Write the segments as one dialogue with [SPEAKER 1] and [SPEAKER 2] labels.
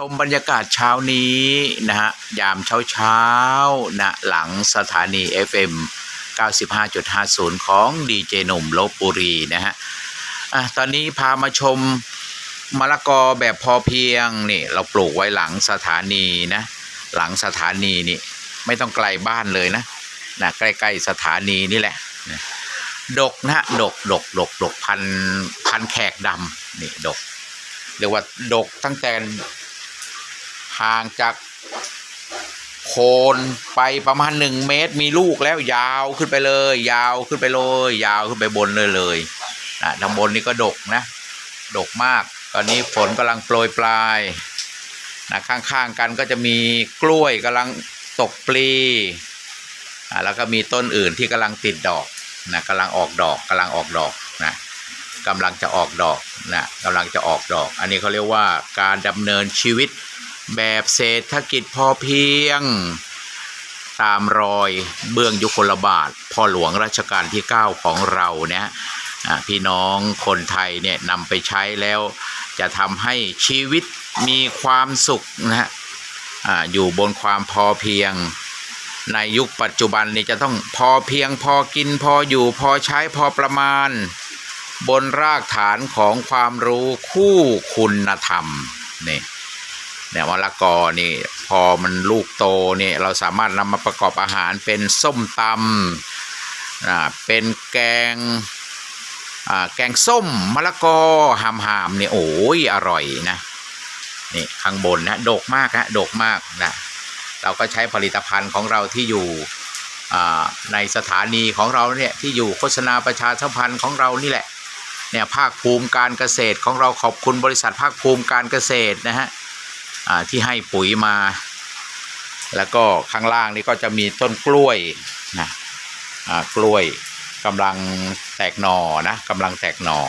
[SPEAKER 1] ชมบรรยากาศเช้านี้นะฮะยามเช้าเช้านะหลังสถานี FM 95.50 ของดีเจหนุ่มลบบุรีนะฮะอะตอนนี้พามาชมมะละกอแบบพอเพียงนี่เราปลูกไว้หลังสถานีนะหลังสถานีนี่ไม่ต้องไกลบ้านเลยนะนะใกล้ๆสถานีนี่แหละนะดกนะฮะดกดกดกดกพันพันแขกดำนี่ดกเรียกว่าดกตั้งแต่ ห่างจากโคนไปประมาณหนึ่งเมตร มีลูกแล้วยาวขึ้นไปเลย ยาวขึ้นไปเลย ยาวขึ้นไปบนเลยเลยนะทางบนนี่ก็ดกนะ ดกมาก ตอนนี้ฝนกำลังโปรยปลายนะข้างๆกันก็จะมีกล้วยกำลังตกปลีอะแล้วก็มีต้นอื่นที่กำลังติดดอกนะกำลังออกดอกกำลังออกดอกนะกำลังจะออกดอกนะกำลังจะออกดอก อันนี้เขาเรียกว่าการดำเนินชีวิต แบบเศรษฐกิจพอเพียง ตามรอยเบื้องยุคลบาทพ่อหลวงรัชกาลที่ 9 ของเราเนี่ยพี่น้องคนไทยเนี่ยนำไปใช้แล้วจะทำให้ชีวิตมีความสุขนะฮะอ่าอยู่บนความพอเพียง ในยุคปัจจุบันนี้จะต้องพอเพียงพอกินพออยู่พอใช้พอประมาณ บนรากฐานของความรู้คู่คุณธรรมนี่ เนี่ยมะละกอนี่พอมันลูกโตเนี่ยเราสามารถนำมาประกอบอาหารเป็นส้มตำอ่าเป็นแกงอ่าแกงส้มมะละกอหามหามเนี่ยโอ้ยอร่อยนะนี่ข้างบนนะโดกมากฮะโดกมากนะเราก็ใช้ผลิตภัณฑ์ของเราที่อยู่อ่าในสถานีของเราเนี่ยที่อยู่โฆษณาประชาสัมพันธ์ของเรานี่แหละเนี่ยภาคภูมิการเกษตรของเราขอบคุณบริษัทภาคภูมิการเกษตรนะฮะ ที่ให้ปุ๋ยมา แล้วก็ข้างล่างนี่ก็จะมีต้นกล้วยนะกล้วยกำลังแตกหน่อนะกำลังแตกหน่อ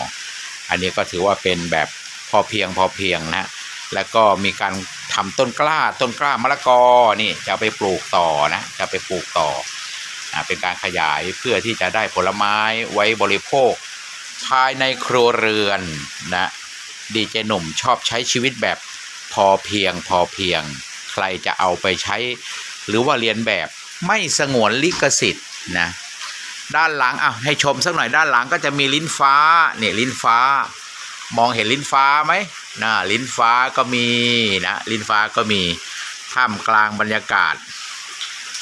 [SPEAKER 1] อันนี้ก็ถือว่าเป็นแบบพอเพียงพอเพียงนะแล้วก็มีการทำต้นกล้าต้นกล้ามะละกอนี่จะไปปลูกต่อนะจะไปปลูกต่ออ่าเป็นการขยายเพื่อที่จะได้ผลไม้ไว้บริโภค ภายในครัวเรือนนะดีเจหนุ่มชอบใช้ชีวิตแบบ พอเพียงพอเพียง ใครจะเอาไปใช้ หรือว่าเรียนแบบไม่สงวนลิขสิทธิ์นะด้านหลังอะให้ชมสักหน่อยด้านหลังก็จะมีลิ้นฟ้าเนี่ยลิ้นฟ้า มองเห็นลิ้นฟ้าไหมนะลิ้นฟ้าก็มีนะลิ้นฟ้าก็มีท่ามกลางบรรยากาศ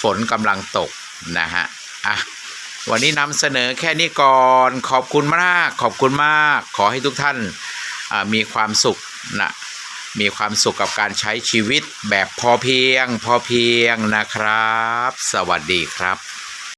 [SPEAKER 1] ฝนกำลังตกนะฮะอะวันนี้นำเสนอแค่นี้ก่อนขอบคุณมาก ขอบคุณมาก ขอให้ทุกท่านมีความสุขนะ มีความสุขกับการใช้ชีวิตแบบพอเพียง พอเพียงนะครับ สวัสดีครับ